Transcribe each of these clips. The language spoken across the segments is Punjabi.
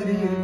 Canadian.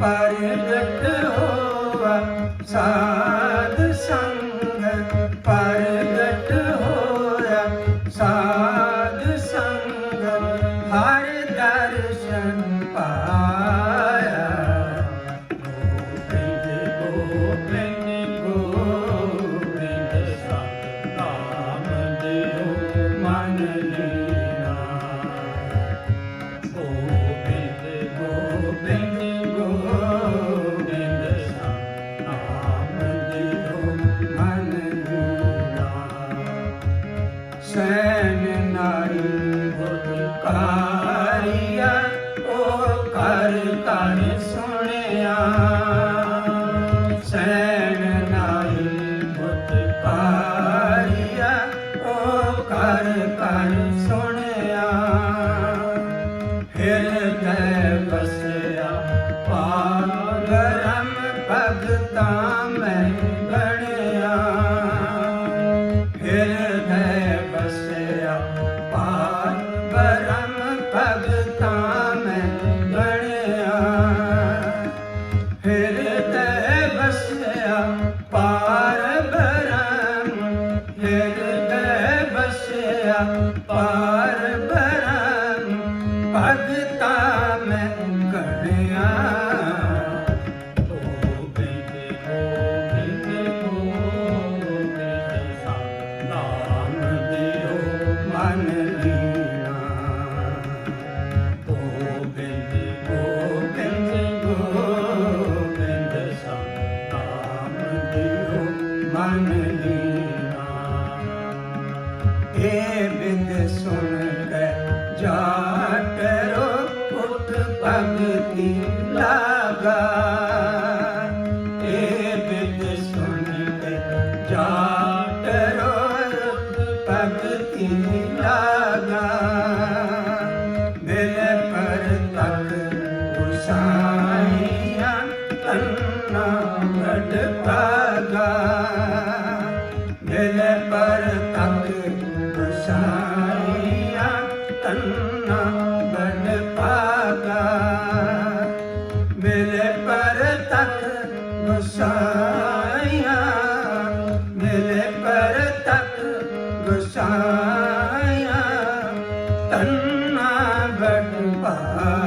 ਪਰਗਟ ਹੋਵਾ ਸਾ ਘਰ ਸੁਣਿਆ। Amen. ਭਗਤੀ ਲਾਗਾ। ਏ ਬਿਤ ਸੁਣ ਕੇ ਜਾਟ ਰੋ ਭਗਤੀ ਲਾਗਾ। ਦਿਲ ਪਰ ਤੱਕ ਉਸਾ Baba.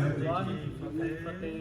ਵਾਹਿਗੁਰੂ ਜੀ ਕੀ ਫਤਿਹ।